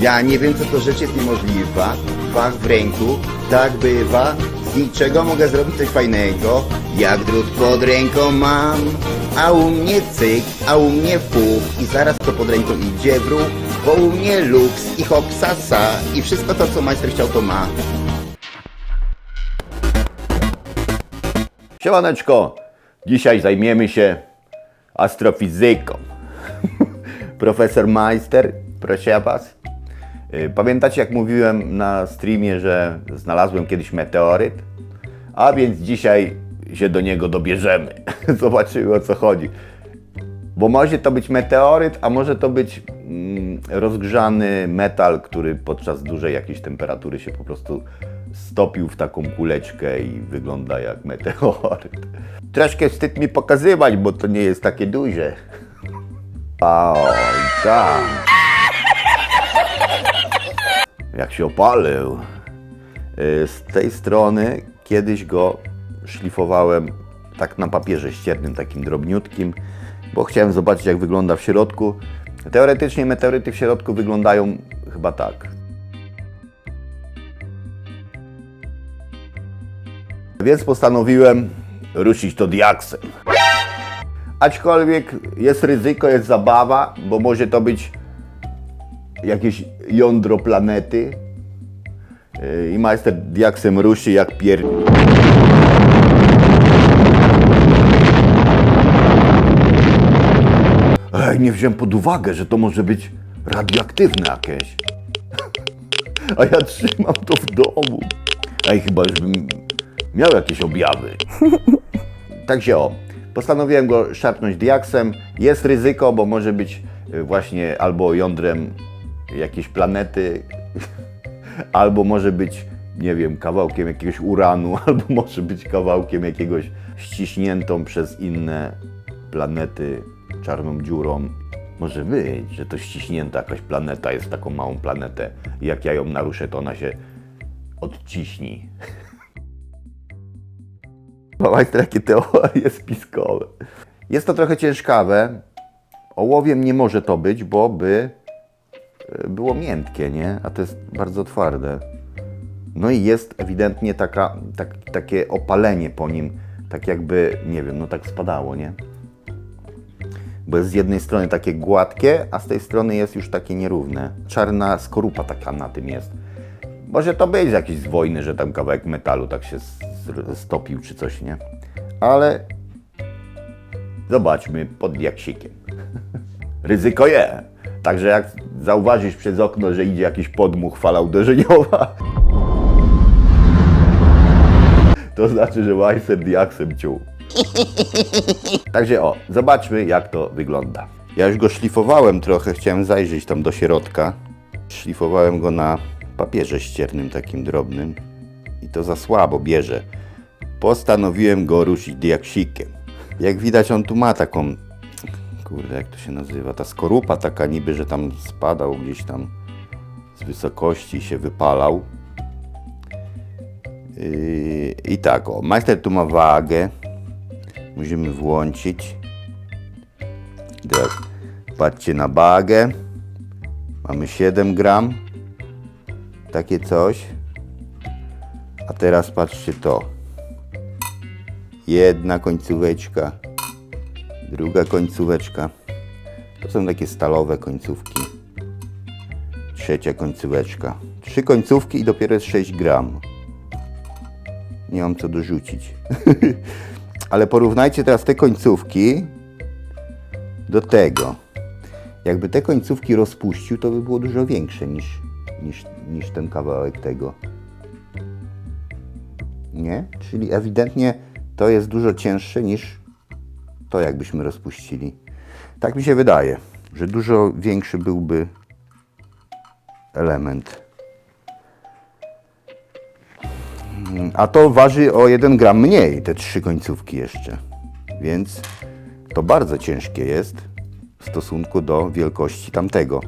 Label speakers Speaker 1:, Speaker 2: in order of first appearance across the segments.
Speaker 1: Ja nie wiem, co to rzecz jest niemożliwa. Fach w ręku, tak bywa. Z niczego mogę zrobić coś fajnego. Jak drut pod ręką mam. A u mnie cyk, a u mnie puf. I zaraz to pod ręką idzie w ruch. Bo u mnie luks i hop sasa. I wszystko to, co majster chciał, to ma. Siemaneczko, dzisiaj zajmiemy się astrofizyką. Profesor Meister, proszę was. Y, Pamiętacie jak mówiłem na streamie, że znalazłem kiedyś meteoryt? A więc dzisiaj się do niego dobierzemy. Zobaczymy o co chodzi. Bo może to być meteoryt, a może to być mm, rozgrzany metal, który podczas dużej jakiejś temperatury się po prostu stopił w taką kuleczkę i wygląda jak meteoryt. Troszkę wstyd mi pokazywać, bo to nie jest takie duże. O, tak. Jak się opalił. Y, Z tej strony kiedyś go szlifowałem tak na papierze ściernym, takim drobniutkim, bo chciałem zobaczyć jak wygląda w środku. Teoretycznie meteoryty w środku wyglądają chyba tak. Więc postanowiłem ruszyć to diaksem. Aczkolwiek jest ryzyko, jest zabawa, bo może to być jakieś jądro planety. Yy, I majster diaksem ruszy jak pier... Ej, nie wziąłem pod uwagę, że to może być radioaktywne jakieś. A ja trzymam to w domu. Ej, chyba już bym miał jakieś objawy. Także o, postanowiłem go szarpnąć diaksem. Jest ryzyko, bo może być y, właśnie albo jądrem jakiejś planety, albo może być, nie wiem, kawałkiem jakiegoś uranu, albo może być kawałkiem jakiegoś ściśniętą przez inne planety czarną dziurą. Może być, że to ściśnięta jakaś planeta jest taką małą planetę. i Jak ja ją naruszę, to ona się odciśni. Majster, jakie teorie spiskowe. Jest to trochę ciężkawe. Ołowiem nie może to być, bo by było miętkie, nie? A to jest bardzo twarde. No i jest ewidentnie taka, tak, takie opalenie po nim, tak jakby, nie wiem, no tak spadało, nie? Bo jest z jednej strony takie gładkie, a z tej strony jest już takie nierówne. Czarna skorupa taka na tym jest. Może to być jakiś z wojny, że tam kawałek metalu tak się stopił czy coś, nie? Ale zobaczmy pod diaksikiem. Ryzyko je. Także jak zauważysz przez okno, że idzie jakiś podmuch fala uderzeniowa, to znaczy, że Weiser diaksem ciął. Także o, zobaczmy jak to wygląda. Ja już go szlifowałem trochę, chciałem zajrzeć tam do środka. Szlifowałem go na papierze ściernym takim drobnym i to za słabo bierze. Postanowiłem go ruszyć diaksikiem. Jak widać on tu ma taką, kurde jak to się nazywa, ta skorupa taka niby, że tam spadał gdzieś tam z wysokości się wypalał. Yy, I tak o, majster tu ma wagę. Musimy włączyć. Teraz patrzcie na bagę. Mamy 7 gram. Takie coś. A teraz patrzcie to. Jedna końcóweczka. Druga końcóweczka. To są takie stalowe końcówki. Trzecia końcóweczka. Trzy końcówki i dopiero jest 6 gram. Nie mam co dorzucić. Ale porównajcie teraz te końcówki do tego. Jakby te końcówki rozpuścił, to by było dużo większe niż, niż, niż ten kawałek tego. Nie? Czyli ewidentnie to jest dużo cięższe niż to, jakbyśmy rozpuścili. Tak mi się wydaje, że dużo większy byłby element. A to waży o 1 gram mniej, te trzy końcówki jeszcze. Więc to bardzo ciężkie jest w stosunku do wielkości tamtego.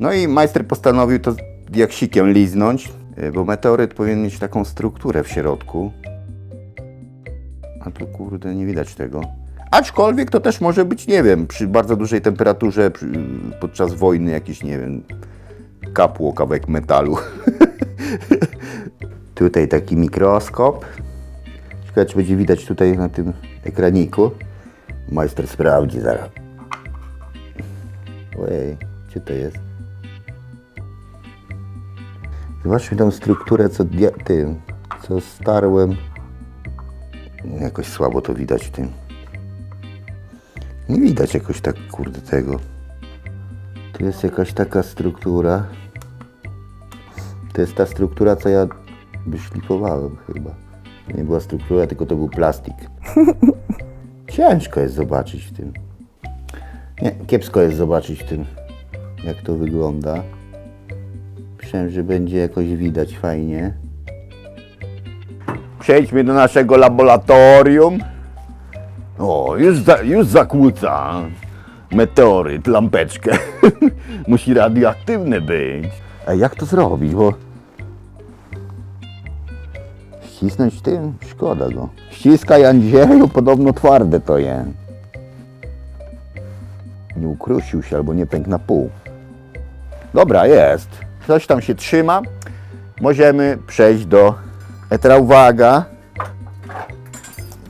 Speaker 1: No i majster postanowił to diaksikiem liznąć, y, bo meteoryt powinien mieć taką strukturę w środku. A tu kurde nie widać tego. Aczkolwiek to też może być, nie wiem, przy bardzo dużej temperaturze, podczas wojny jakiś, nie wiem, kapło kawałek metalu. tutaj taki mikroskop. Ciekawe, czy będzie widać tutaj na tym ekraniku. Majster sprawdzi zaraz. Ojej, gdzie to jest? Zobaczmy tą strukturę, co tym, co starłem. Jakoś słabo to widać w tym. Nie widać jakoś tak, kurde, tego. Tu jest jakaś taka struktura. To jest ta struktura, co ja wyszlifowałem chyba. To nie była struktura, tylko to był plastik. Ciężko jest zobaczyć w tym. Nie, kiepsko jest zobaczyć w tym, jak to wygląda. Myślałem, że będzie jakoś widać fajnie. Przejdźmy do naszego laboratorium. O, już, za, już zakłóca meteoryt, lampeczkę. Musi radioaktywny być. A jak to zrobić, bo... Ścisnąć tym? Szkoda go. Ściskaj Andrzeju, podobno twarde to jest. Nie ukrusił się albo nie pękł na pół. Dobra, jest. Coś tam się trzyma. Możemy przejść do... Etra uwaga,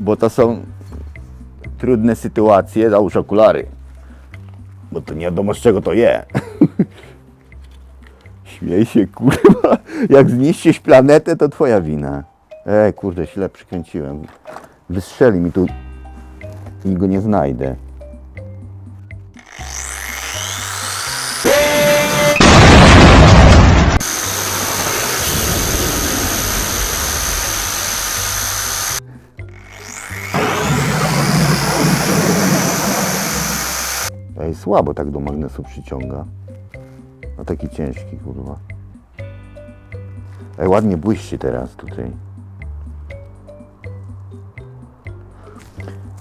Speaker 1: bo to są trudne sytuacje. Załóż okulary, bo to nie wiadomo z czego to je. Śmiej się, kurwa. Jak zniszczysz planetę, to twoja wina. Ej, kurde, źle przykręciłem. Wystrzeli mi tu i go nie znajdę. Słabo tak do magnesu przyciąga. A taki ciężki, kurwa. Ej, ładnie błyszczy teraz tutaj.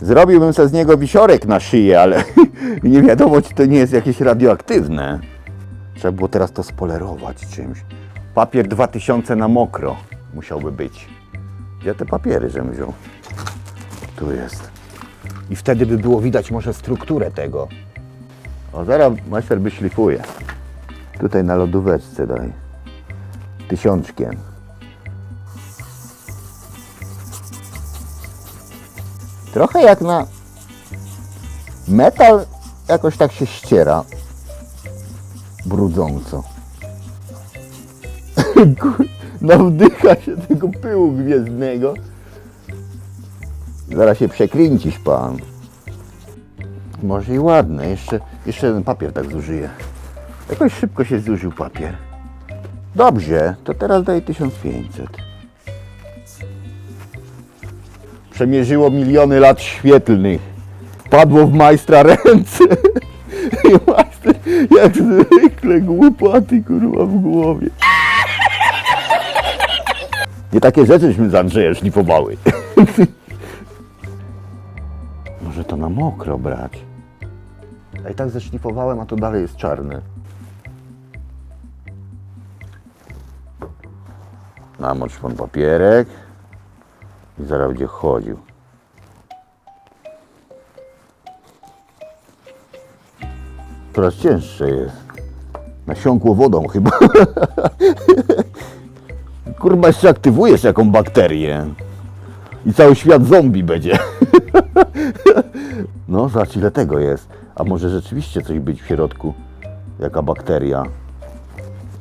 Speaker 1: Zrobiłbym sobie z niego wisiorek na szyję, ale nie wiadomo, czy to nie jest jakieś radioaktywne. Trzeba było teraz to spolerować czymś. Papier 2000 na mokro musiałby być. Gdzie te papiery, żebym wziął? Tu jest. I wtedy by było widać może strukturę tego. O, zaraz majster wyszlifuje. Tutaj na lodóweczce daj. Tysiączkiem. Trochę jak na metal jakoś tak się ściera. Brudząco. Nawdycha się tego pyłu gwiezdnego. Zaraz się przekręcisz pan. Może i ładne. Jeszcze, jeszcze ten papier tak zużyje. Jakoś szybko się zużył papier. Dobrze, to teraz daj 1500. Przemierzyło miliony lat świetlnych. Padło w majstra ręce. I majster jak zwykle głupoty kurwa w głowie. Nie takie rzeczyśmy z Andrzejem szlifowały. Może to na mokro brać. I tak zeszlifowałem, a to dalej jest czarne. Namocz pan papierek i zaraz będzie chodził. Coraz cięższe jest. Nasiąkło wodą chyba. Kurwa, jeszcze aktywujesz jaką bakterię. I cały świat zombie będzie. No, zobacz ile tego jest. A może rzeczywiście coś być w środku? Jaka bakteria?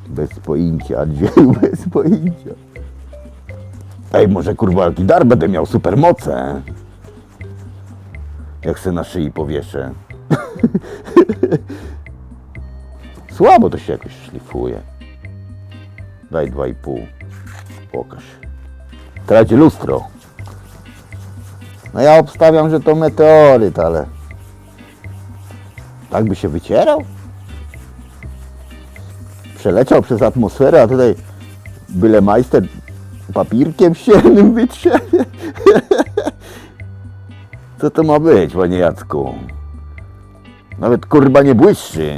Speaker 1: Bez pojęcia, Andrzeju, bez pojęcia. Ej, może kurwa jaki dar będę miał supermoce. Jak se na szyi powieszę. Słabo to się jakoś szlifuje. Daj dwa i pół. Pokaż. Teraz będzie lustro. No ja obstawiam, że to meteoryt, ale... Tak by się wycierał? Przeleciał przez atmosferę, a tutaj byle majster papirkiem ściernym wytrze. Co to ma być, panie Jacku? Nawet kurba nie błyszczy.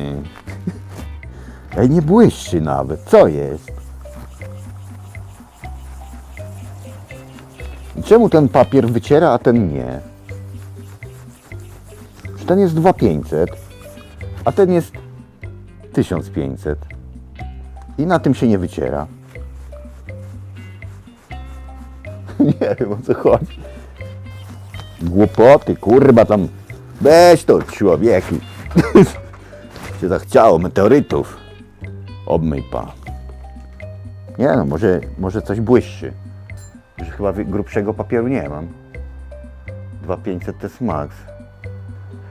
Speaker 1: Ej, nie błyszczy nawet. Co jest? Czemu ten papier wyciera, a ten nie? Że ten jest 2500, a ten jest 1500. I na tym się nie wyciera. nie wiem o co chodzi. Głupoty, kurwa tam. Weź to, człowieku. się zachciało meteorytów. Obmyj pan. Nie no, może, może coś błyszczy. Już chyba grubszego papieru nie mam. 2500 to jest max.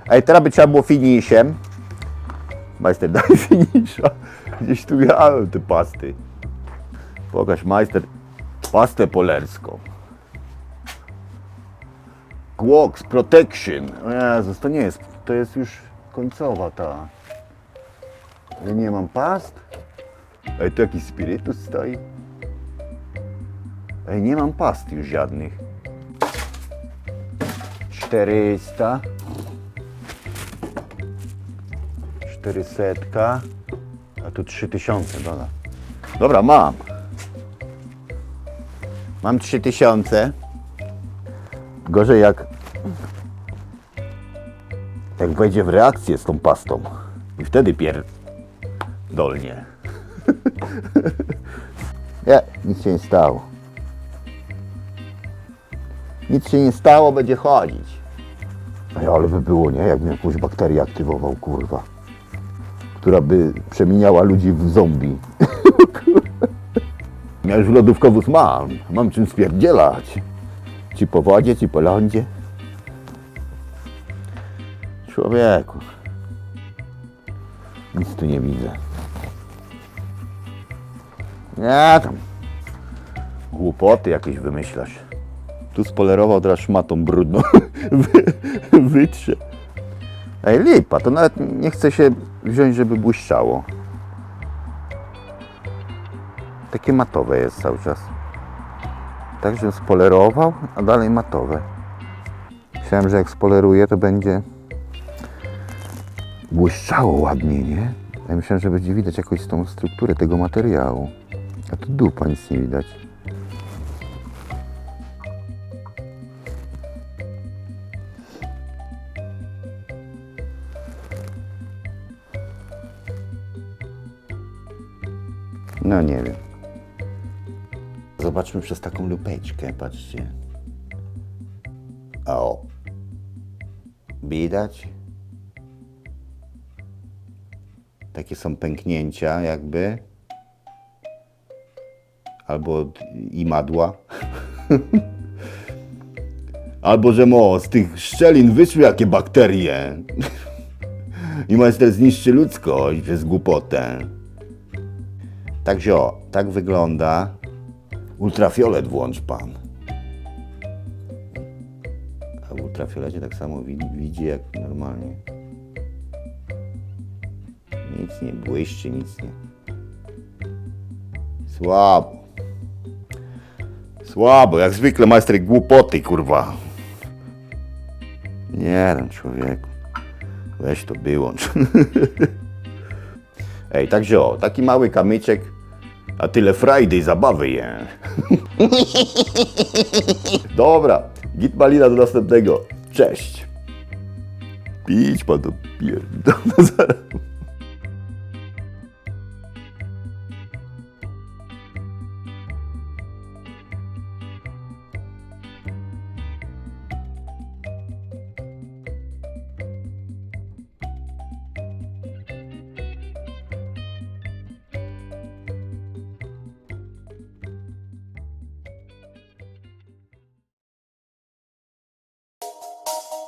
Speaker 1: Ej, teraz by trzeba było finishem. Majster, daj finisza. Gdzieś tu miałem te pasty. Pokaż, majster, pastę polerską. Głox Protection. O Jezus, to nie jest, to jest już końcowa ta. Ja nie mam past. Ej, tu jakiś spirytus stoi. Ej, nie mam past już żadnych. 400. 400. A tu 3000 dola. Dobra, mam. Mam 3000. Gorzej jak jak wejdzie w reakcję z tą pastą. I wtedy pier... dolnie. nie, nic się nie stało. Nic się nie stało, będzie chodzić. Ej, ale by było, nie? Jakbym jakąś bakterię aktywował, kurwa. Która by przemieniała ludzi w zombie. ja już lodówkowóz mam. Mam czym spierdzielać. Ci po wodzie, ci po lądzie. Człowieku. Nic tu nie widzę. Nie tam. Głupoty jakieś wymyślasz. Tu spolerował teraz szmatą brudną. Wy, wytrze. Ej, lipa, to nawet nie chce się wziąć, żeby błyszczało. Takie matowe jest cały czas. Także spolerował, a dalej matowe. Myślałem, że jak spoleruję, to będzie błyszczało ładnie, nie? Ja myślałem, że będzie widać jakąś tą strukturę tego materiału. A tu dupa, nic nie widać. No nie wiem. Zobaczmy przez taką lupeczkę, patrzcie. O. Widać? Takie są pęknięcia jakby. Albo d- imadła. Albo że mo, z tych szczelin wyszły jakie bakterie. I majster zniszczy ludzkość przez głupotę. Także o, tak wygląda. Ultrafiolet włącz pan. A w ultrafiolecie tak samo widzi, jak normalnie. Nic nie błyszczy, nic nie. Słabo. Słabo, jak zwykle majster głupoty, kurwa. Nie wiem, człowieku. Weź to wyłącz. Ej, także o, taki mały kamyczek, a tyle frajdy i zabawy je. Dobra, git malina do następnego. Cześć. Pić pan to pierdolę. Thank you.